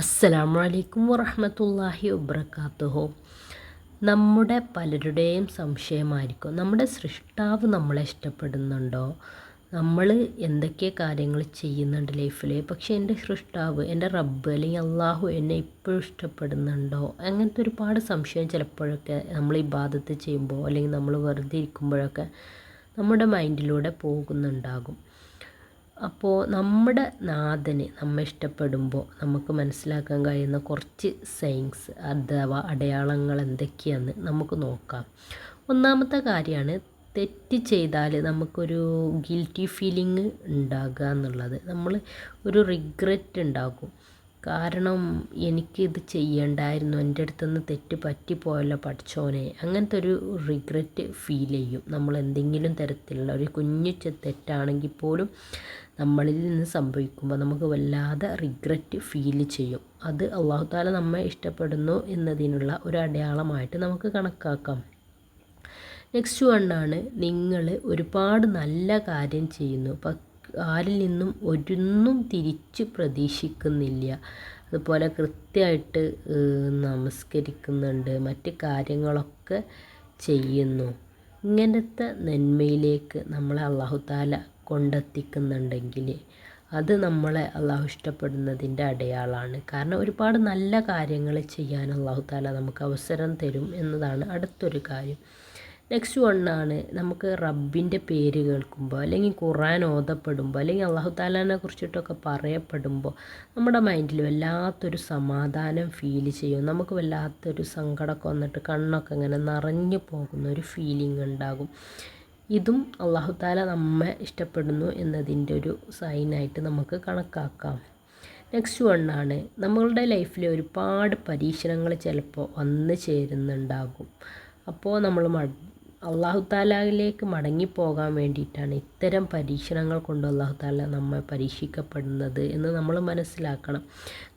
അസ്സലാമു അലൈക്കും വറഹമത്തല്ലാഹി വബർക്കാത്തുഹു നമ്മുടെ പലരുടെയും സംശയമായിരിക്കും. നമ്മുടെ സൃഷ്ടാവ് നമ്മളെ ഇഷ്ടപ്പെടുന്നുണ്ടോ? നമ്മൾ എന്തൊക്കെ കാര്യങ്ങൾ ചെയ്യുന്നുണ്ട് ലൈഫിൽ പക്ഷേ എന്റെ സൃഷ്ടാവ് എന്റെ റബ്ബ് അല്ലെങ്കിൽ അള്ളാഹു എന്നെ ഇപ്പോഴും ഇഷ്ടപ്പെടുന്നുണ്ടോ? അങ്ങനത്തെ ഒരുപാട് സംശയം ചിലപ്പോഴൊക്കെ നമ്മൾ ഈ ബാധത്ത് ചെയ്യുമ്പോൾ അല്ലെങ്കിൽ നമ്മൾ വെറുതെ ഇരിക്കുമ്പോഴൊക്കെ നമ്മുടെ മൈൻഡിലൂടെ പോകുന്നുണ്ടാകും. അപ്പോൾ നമ്മുടെ നാഥന് നമ്മെ ഇഷ്ടപ്പെടുമ്പോൾ നമുക്ക് മനസ്സിലാക്കാൻ കഴിയുന്ന കുറച്ച് സൈൻസ് അഥവാ അടയാളങ്ങൾ എന്തൊക്കെയാണെന്ന് നമുക്ക് നോക്കാം. ഒന്നാമത്തെ കാര്യമാണ് തെറ്റ് ചെയ്താൽ നമുക്കൊരു ഗിൽറ്റി ഫീലിംഗ് ഉണ്ടാകുക എന്നുള്ളത്. നമ്മൾ ഒരു റിഗ്രറ്റ് ഉണ്ടാകും. കാരണം എനിക്കിത് ചെയ്യണ്ടായിരുന്നു എന്റെ അടുത്തുനിന്ന് തെറ്റ് പറ്റിപ്പോയല്ലോ പഠിച്ചോനെ. അങ്ങനത്തെ ഒരു റിഗ്രറ്റ് ഫീൽ ചെയ്യും. നമ്മൾ എന്തെങ്കിലും തരത്തിലുള്ള ഒരു കുഞ്ഞു തെറ്റാണെങ്കിൽ പോലും നമ്മളിൽ നിന്ന് സംഭവിക്കുമ്പോൾ നമുക്ക് വല്ലാതെ റിഗ്രറ്റ് ഫീൽ ചെയ്യും. അത് അള്ളാഹു താല നമ്മെ ഇഷ്ടപ്പെടുന്നു എന്നതിനുള്ള ഒരു അടയാളമായിട്ട് നമുക്ക് കണക്കാക്കാം. നെക്സ്റ്റ് വണ്ണാണ് നിങ്ങൾ ഒരുപാട് നല്ല കാര്യം ചെയ്യുന്നു. ആരിൽ നിന്നും ഒരൊന്നും തിരിച്ച് പ്രതീക്ഷിക്കുന്നില്ല. അതുപോലെ കൃത്യമായിട്ട് നമസ്കരിക്കുന്നുണ്ട് മറ്റ് കാര്യങ്ങളൊക്കെ ചെയ്യുന്നു. ഇങ്ങനത്തെ നന്മയിലേക്ക് നമ്മളെ അള്ളാഹു താല കൊണ്ടെത്തിക്കുന്നുണ്ടെങ്കിൽ അത് നമ്മളെ അള്ളാഹു ഇഷ്ടപ്പെടുന്നതിന്റെ അടയാളമാണ് കാരണം ഒരുപാട് നല്ല കാര്യങ്ങൾ ചെയ്യാൻ അള്ളാഹു താല നമുക്ക് അവസരം തരും എന്നതാണ് അടുത്തൊരു കാര്യം. നെക്സ്റ്റ് വണ്ണാണ് നമുക്ക് റബ്ബിന്റെ പേര് കേൾക്കുമ്പോൾ അല്ലെങ്കിൽ ഖുറാൻ ഓതപ്പെടുമ്പോൾ അല്ലെങ്കിൽ അള്ളാഹു താലാനെ കുറിച്ചിട്ടൊക്കെ പറയപ്പെടുമ്പോൾ നമ്മുടെ മൈൻഡിൽ വല്ലാത്തൊരു സമാധാനം ഫീൽ ചെയ്യും. നമുക്ക് വല്ലാത്തൊരു സങ്കടമൊക്കെ വന്നിട്ട് കണ്ണൊക്കെ ഇങ്ങനെ നിറഞ്ഞു പോകുന്ന ഒരു ഫീലിംഗ് ഉണ്ടാകും. ഇതും അള്ളാഹു താല നമ്മെ ഇഷ്ടപ്പെടുന്നു എന്നതിന്റെ ഒരു സൈനായിട്ട് നമുക്ക് കണക്കാക്കാം. നെക്സ്റ്റ് വണ്ണാണ് നമ്മളുടെ ലൈഫിൽ ഒരുപാട് പരീക്ഷണങ്ങൾ ചിലപ്പോൾ വന്നു ചേരുന്നുണ്ടാകും. അപ്പോൾ നമ്മൾ അള്ളാഹു താലാവിലേക്ക് മടങ്ങിപ്പോകാൻ വേണ്ടിയിട്ടാണ് ഇത്തരം പരീക്ഷണങ്ങൾ കൊണ്ട് അള്ളാഹു താല നമ്മെ പരീക്ഷിക്കപ്പെടുന്നത് എന്ന് നമ്മൾ മനസ്സിലാക്കണം.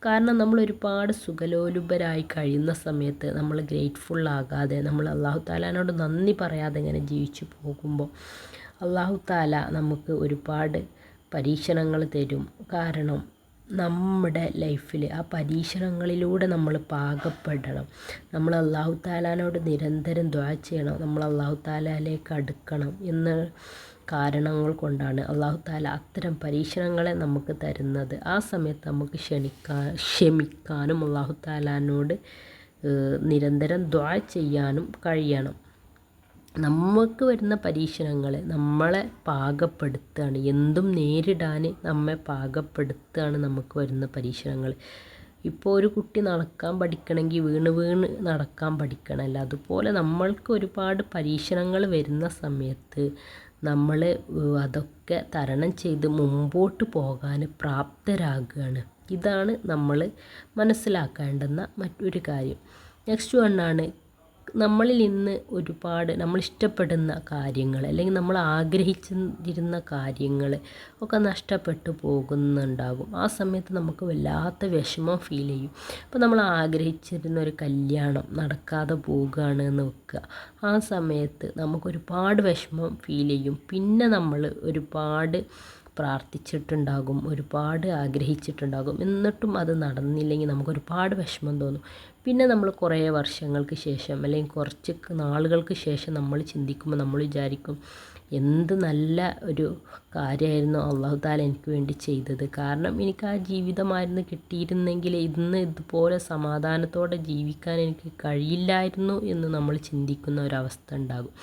കാരണം നമ്മൾ ഒരുപാട് സുഖലോലുപരായി കഴിയുന്ന സമയത്ത് നമ്മൾ ഗ്രേറ്റ്ഫുൾ ആകാതെ നമ്മൾ അള്ളാഹു താലാനോട് നന്ദി പറയാതെ ഇങ്ങനെ ജീവിച്ചു പോകുമ്പോൾ അള്ളാഹു താല നമുക്ക് ഒരുപാട് പരീക്ഷണങ്ങൾ തരും. കാരണം നമ്മുടെ ലൈഫിൽ ആ പരീക്ഷണങ്ങളിലൂടെ നമ്മൾ പാകപ്പെടണം. നമ്മൾ അള്ളാഹു താലാനോട് നിരന്തരം ദ്വാ ചെയ്യണം. നമ്മൾ അള്ളാഹു താലാലേക്ക് അടുക്കണം എന്ന കാരണങ്ങൾ കൊണ്ടാണ് അള്ളാഹു താല അത്തരം പരീക്ഷണങ്ങളെ നമുക്ക് തരുന്നത്. ആ സമയത്ത് നമുക്ക് ക്ഷണിക്കാൻ ക്ഷമിക്കാനും അള്ളാഹു താലാനോട് നിരന്തരം ദ്വാ ചെയ്യാനും കഴിയണം. നമുക്ക് വരുന്ന പരീക്ഷണങ്ങൾ നമ്മളെ പാകപ്പെടുത്തുകയാണ് എന്തും നേരിടാൻ നമ്മെ പാകപ്പെടുത്തുകയാണ് നമുക്ക് വരുന്ന പരീക്ഷണങ്ങൾ ഇപ്പോൾ ഒരു കുട്ടി നടക്കാൻ പഠിക്കണമെങ്കിൽ വീണ് വീണ് നടക്കാൻ പഠിക്കണമല്ലോ അതുപോലെ നമ്മൾക്ക് ഒരുപാട് പരീക്ഷണങ്ങൾ വരുന്ന സമയത്ത് നമ്മൾ അതൊക്കെ തരണം ചെയ്ത് മുമ്പോട്ട് പോകാൻ പ്രാപ്തരാകുകയാണ് ഇതാണ് നമ്മൾ മനസ്സിലാക്കേണ്ടുന്ന മറ്റൊരു കാര്യം. നെക്സ്റ്റ് വണ്ണാണ് നമ്മളിൽ ഇന്ന് ഒരുപാട് നമ്മൾ ഇഷ്ടപ്പെടുന്ന കാര്യങ്ങൾ അല്ലെങ്കിൽ നമ്മൾ ആഗ്രഹിച്ചിരുന്ന കാര്യങ്ങൾ ഒക്കെ നഷ്ടപ്പെട്ടു പോകുന്നുണ്ടാകും. ആ സമയത്ത് നമുക്ക് വല്ലാത്ത വിഷമം ഫീൽ ചെയ്യും. അപ്പോൾ നമ്മൾ ആഗ്രഹിച്ചിരുന്ന ഒരു കല്യാണം നടക്കാതെ പോവുകയാണ് എന്ന് വെക്കുക ആ സമയത്ത് നമുക്ക് ഒരുപാട് വിഷമം ഫീൽ ചെയ്യും. പിന്നെ നമ്മൾ ഒരുപാട് പ്രാർത്ഥിച്ചിട്ടുണ്ടാകും ഒരുപാട് ആഗ്രഹിച്ചിട്ടുണ്ടാകും. എന്നിട്ടും അത് നടന്നില്ലെങ്കിൽ നമുക്കൊരുപാട് വിഷമം തോന്നും. പിന്നെ നമ്മൾ കുറേ വർഷങ്ങൾക്ക് ശേഷം അല്ലെങ്കിൽ കുറച്ച് നാളുകൾക്ക് ശേഷം നമ്മൾ ചിന്തിക്കുമ്പോൾ നമ്മൾ വിചാരിക്കും എന്ത് നല്ല ഒരു കാര്യമായിരുന്നു അള്ളാഹു താല എനിക്ക് വേണ്ടി ചെയ്തത്. കാരണം എനിക്ക് ആ ജീവിതമായിരുന്നു കിട്ടിയിരുന്നെങ്കിൽ ഇന്ന് ഇതുപോലെ സമാധാനത്തോടെ ജീവിക്കാൻ എനിക്ക് കഴിയില്ലായിരുന്നു എന്ന് നമ്മൾ ചിന്തിക്കുന്ന ഒരവസ്ഥ ഉണ്ടാകും.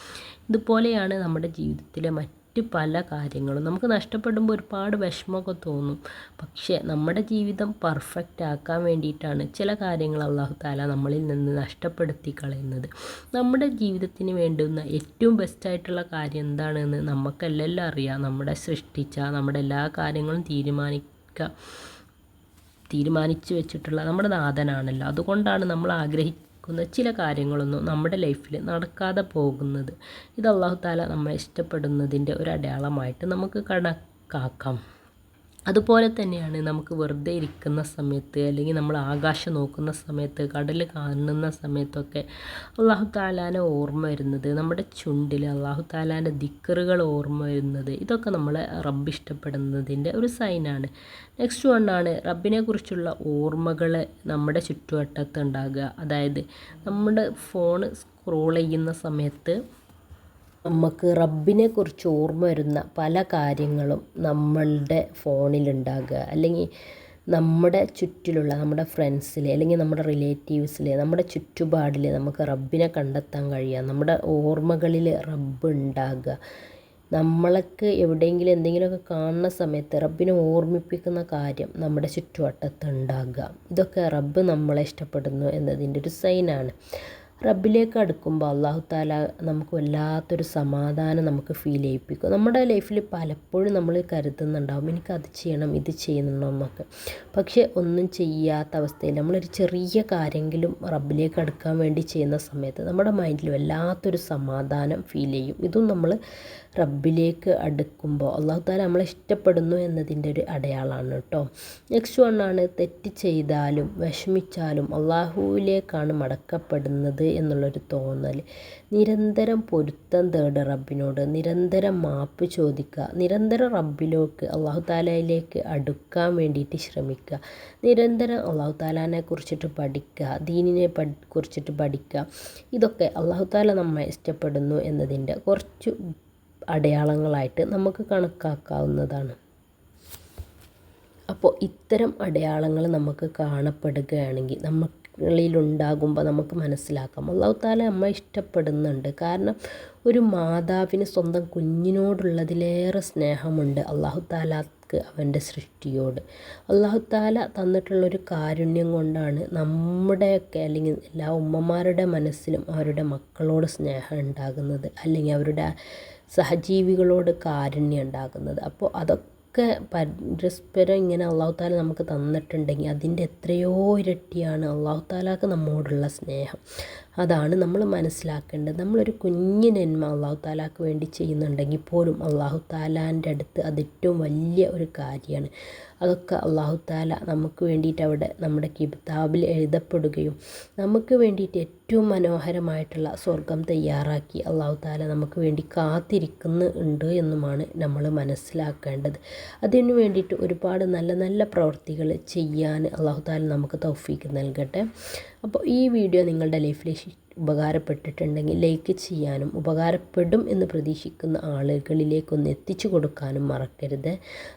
ഇതുപോലെയാണ് നമ്മുടെ ജീവിതത്തിലെ മറ്റ് മറ്റ് പല കാര്യങ്ങളും. നമുക്ക് നഷ്ടപ്പെടുമ്പോൾ ഒരുപാട് വിഷമമൊക്കെ തോന്നും. പക്ഷേ നമ്മുടെ ജീവിതം പെർഫെക്റ്റ് ആക്കാൻ വേണ്ടിയിട്ടാണ് ചില കാര്യങ്ങൾ അള്ളാഹു താല നമ്മളിൽ നിന്ന് നഷ്ടപ്പെടുത്തി കളയുന്നത്. നമ്മുടെ ജീവിതത്തിന് വേണ്ടുന്ന ഏറ്റവും ബെസ്റ്റായിട്ടുള്ള കാര്യം എന്താണെന്ന് നമുക്കെല്ലാം അറിയാം. നമ്മുടെ സൃഷ്ടിച്ച നമ്മുടെ എല്ലാ കാര്യങ്ങളും തീരുമാനിക്കുക തീരുമാനിച്ചു വെച്ചിട്ടുള്ള നമ്മുടെ നാഥനാണല്ലോ. അതുകൊണ്ടാണ് നമ്മൾ ആഗ്രഹിക്കുന്നത് നടക്കുന്ന ചില കാര്യങ്ങളൊന്നും നമ്മുടെ ലൈഫിൽ നടക്കാതെ പോകുന്നത്. ഇത് അള്ളാഹു താല നമ്മെ ഇഷ്ടപ്പെടുന്നതിന്റെ ഒരു അടയാളമായിട്ട് നമുക്ക് കണക്കാക്കാം. അതുപോലെ തന്നെയാണ് നമുക്ക് വെറുതെ ഇരിക്കുന്ന സമയത്ത് അല്ലെങ്കിൽ നമ്മൾ ആകാശം നോക്കുന്ന സമയത്ത് കടൽ കാണുന്ന സമയത്തൊക്കെ അള്ളാഹു താലാനെ ഓർമ്മ വരുന്നത് നമ്മുടെ ചുണ്ടിൽ അള്ളാഹു താലാന്റെ ദിക്കറുകൾ ഓർമ്മ വരുന്നത് ഇതൊക്കെ നമ്മളെ റബ്ബ് ഇഷ്ടപ്പെടുന്നതിന്റെ ഒരു സൈനാണ് നെക്സ്റ്റ് വണ്ണാണ് റബ്ബിനെ കുറിച്ചുള്ള ഓർമ്മകൾ നമ്മുടെ ചുറ്റുവട്ടത്ത് ഉണ്ടാകുക. അതായത് നമ്മുടെ ഫോൺ സ്ക്രോൾ ചെയ്യുന്ന സമയത്ത് നമുക്ക് റബ്ബിനെ കുറിച്ച് ഓർമ്മ വരുന്ന പല കാര്യങ്ങളും നമ്മളുടെ ഫോണിലുണ്ടാകുക. അല്ലെങ്കിൽ നമ്മുടെ ചുറ്റിലുള്ള നമ്മുടെ ഫ്രണ്ട്സിൽ അല്ലെങ്കിൽ നമ്മുടെ റിലേറ്റീവ്സിൽ നമ്മുടെ ചുറ്റുപാടിൽ നമുക്ക് റബ്ബിനെ കണ്ടെത്താൻ കഴിയുക. നമ്മുടെ ഓർമ്മകളിൽ റബ്ബ് ഉണ്ടാകുക. നമ്മൾക്ക് എവിടെയെങ്കിലും എന്തെങ്കിലുമൊക്കെ കാണുന്ന സമയത്ത് റബ്ബിനെ ഓർമ്മിപ്പിക്കുന്ന കാര്യം നമ്മുടെ ചുറ്റുവട്ടത്ത് ഉണ്ടാകുക. ഇതൊക്കെ റബ്ബ് നമ്മളെ ഇഷ്ടപ്പെടുന്നു എന്നതിന്റെ ഒരു സൈനാണ് റബ്ബിലേക്ക് അടുക്കുമ്പോൾ അള്ളാഹു താല നമുക്ക് വല്ലാത്തൊരു സമാധാനം നമുക്ക് ഫീൽ ചെയ്യിപ്പിക്കും. നമ്മുടെ ലൈഫിൽ പലപ്പോഴും നമ്മൾ കരുതുന്നുണ്ടാവും എനിക്ക് അത് ചെയ്യണം ഇത് ചെയ്യണമെന്നൊക്കെ പക്ഷേ ഒന്നും ചെയ്യാത്ത അവസ്ഥയിൽ നമ്മളൊരു ചെറിയ കാര്യമെങ്കിലും റബ്ബിലേക്ക് അടുക്കാൻ വേണ്ടി ചെയ്യുന്ന സമയത്ത് നമ്മുടെ മൈൻഡിൽ വല്ലാത്തൊരു സമാധാനം ഫീൽ ചെയ്യും. ഇതും നമ്മൾ റബ്ബിലേക്ക് അടുക്കുമ്പോൾ അള്ളാഹു താല നമ്മളെ ഇഷ്ടപ്പെടുന്നു എന്നതിന്റെ ഒരു അടയാളമാണ് കേട്ടോ. നെക്സ്റ്റ് വണ്ണാണ് തെറ്റ് ചെയ്താലും വിഷമിച്ചാലും അള്ളാഹുവിലേക്കാണ് മടക്കപ്പെടുന്നത് എന്നുള്ളൊരു തോന്നൽ. നിരന്തരം പൊരുത്തം തേടുക റബ്ബിനോട് നിരന്തരം മാപ്പ് ചോദിക്കുക നിരന്തരം റബ്ബിലേക്ക് അള്ളാഹു താലയിലേക്ക് അടുക്കാൻ വേണ്ടിയിട്ട് ശ്രമിക്കുക നിരന്തരം അള്ളാഹു താലാനെ കുറിച്ചിട്ട് പഠിക്കുക ദീനിനെ കുറിച്ചിട്ട് പഠിക്കുക ഇതൊക്കെ അള്ളാഹു താല നമ്മെ ഇഷ്ടപ്പെടുന്നു എന്നതിന്റെ കുറച്ച് അടയാളങ്ങളായിട്ട് നമുക്ക് കണക്കാക്കാവുന്നതാണ്. അപ്പോൾ ഇത്തരം അടയാളങ്ങൾ നമുക്ക് കാണപ്പെടുകയാണെങ്കിൽ നമ്മളിലുണ്ടാകുമ്പോൾ നമുക്ക് മനസ്സിലാക്കാം. അള്ളാഹു താല അമ്മ ഇഷ്ടപ്പെടുന്നുണ്ട്. കാരണം ഒരു മാതാവിന് സ്വന്തം കുഞ്ഞിനോടുള്ളതിലേറെ സ്നേഹമുണ്ട് അള്ളാഹു താലാക്ക് അവന്റെ സൃഷ്ടിയോട്. അള്ളാഹു താല തന്നിട്ടുള്ളൊരു കാരുണ്യം കൊണ്ടാണ് നമ്മുടെയൊക്കെ അല്ലെങ്കിൽ എല്ലാ ഉമ്മമാരുടെ മനസ്സിലും അവരുടെ മക്കളോട് സ്നേഹം ഉണ്ടാകുന്നത് അല്ലെങ്കിൽ അവരുടെ സഹജീവികളോട് കാരുണ്യം ഉണ്ടാകുന്നത്. അപ്പോൾ അതൊക്കെ പരസ്പരം ഇങ്ങനെ അള്ളാഹു താല നമുക്ക് തന്നിട്ടുണ്ടെങ്കിൽ അതിന്റെ എത്രയോ ഇരട്ടിയാണ് അള്ളാഹു താലാക്ക് നമ്മോടുള്ള സ്നേഹം. അതാണ് നമ്മൾ മനസ്സിലാക്കേണ്ടത്. നമ്മളൊരു കുഞ്ഞു നന്മ അള്ളാഹു താലാക്ക് വേണ്ടി ചെയ്യുന്നുണ്ടെങ്കിൽ പോലും അള്ളാഹു താലാന്റെ അടുത്ത് അത് ഏറ്റവും വലിയ ഒരു കാര്യമാണ്. അതൊക്കെ അള്ളാഹു താല നമുക്ക് വേണ്ടിയിട്ട് അവിടെ നമ്മുടെ കിതാബിൽ എഴുതപ്പെടുകയും നമുക്ക് വേണ്ടിയിട്ട് ഏറ്റവും മനോഹരമായിട്ടുള്ള സ്വർഗം തയ്യാറാക്കി അള്ളാഹു താല നമുക്ക് വേണ്ടി കാത്തിരിക്കുന്നുണ്ട് എന്നുമാണ് നമ്മൾ മനസ്സിലാക്കേണ്ടത്. അതിനു വേണ്ടിയിട്ട് ഒരുപാട് നല്ല നല്ല പ്രവൃത്തികൾ ചെയ്യാൻ അള്ളാഹു താല നമുക്ക് തൗഫീക്ക് നൽകട്ടെ. അപ്പോൾ ഈ വീഡിയോ നിങ്ങളുടെ ലൈഫിൽ ഉപകാരപ്പെട്ടിട്ടുണ്ടെങ്കിൽ ലൈക്ക് ചെയ്യാനും ഉപകാരപ്പെടും എന്ന് പ്രതീക്ഷിക്കുന്ന ആളുകളിലേക്കൊന്ന് എത്തിച്ചു കൊടുക്കാനും മറക്കരുത്.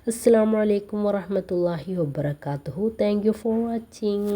അസ്സാം വലൈക്കും വറഹമത്തല്ലാഹി വബർക്കാത്തു താങ്ക് യു ഫോർ വാച്ചിങ്